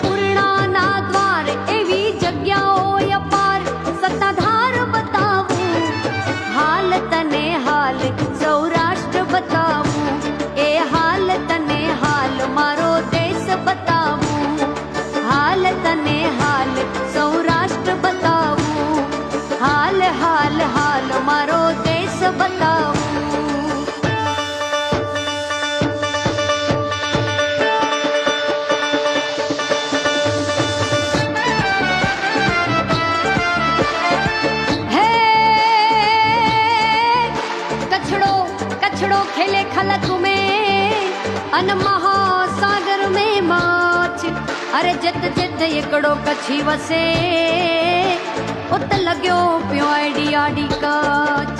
புற અન મહાસાગર મેં માછ, અરે જત જત એકડો કચ્છી વસે. ઉત લગ્યો પ્યો આડી આડી કચ્છ.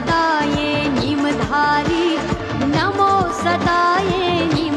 सदाये निमधारी। नमो सदाये निम